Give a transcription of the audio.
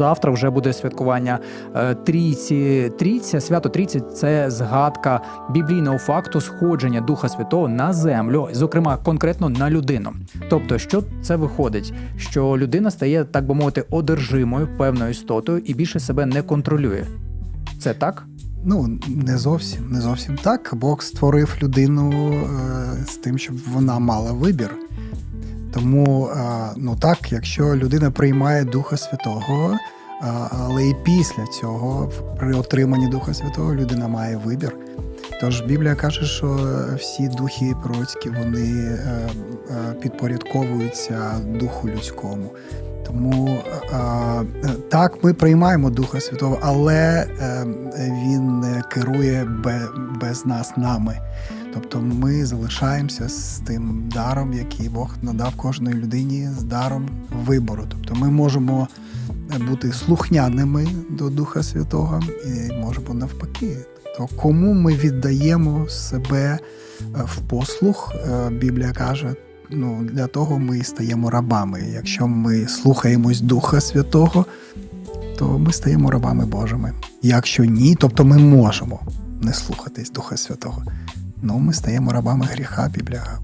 завтра вже буде святкування е, трійці. Трійця, свято Трійці це згадка біблійного факту сходження Духа Святого на землю, зокрема конкретно на людину. Тобто, що це виходить? Що людина стає, так би мовити, одержимою певною істотою і більше себе не контролює. Це так? Ну, не зовсім, не зовсім так. Бог створив людину е, з тим, щоб вона мала вибір. Тому, ну так, якщо людина приймає Духа Святого, але і після цього, при отриманні Духа Святого, людина має вибір. Тож Біблія каже, що всі духи пророцькі вони е, е, підпорядковуються духу людському. Тому е, так, ми приймаємо Духа Святого, але е, він не керує без нас нами. Тобто ми залишаємося з тим даром, який Бог надав кожній людині з даром вибору. Тобто ми можемо бути слухняними до Духа Святого і можемо навпаки. Тобто, кому ми віддаємо себе е, в послух, е, Біблія каже, ну, для того ми стаємо рабами. Якщо ми слухаємось Духа Святого, то ми стаємо рабами Божими. Якщо ні, тобто ми можемо не слухатись Духа Святого. Ну, ми стаємо рабами гріха, Біблія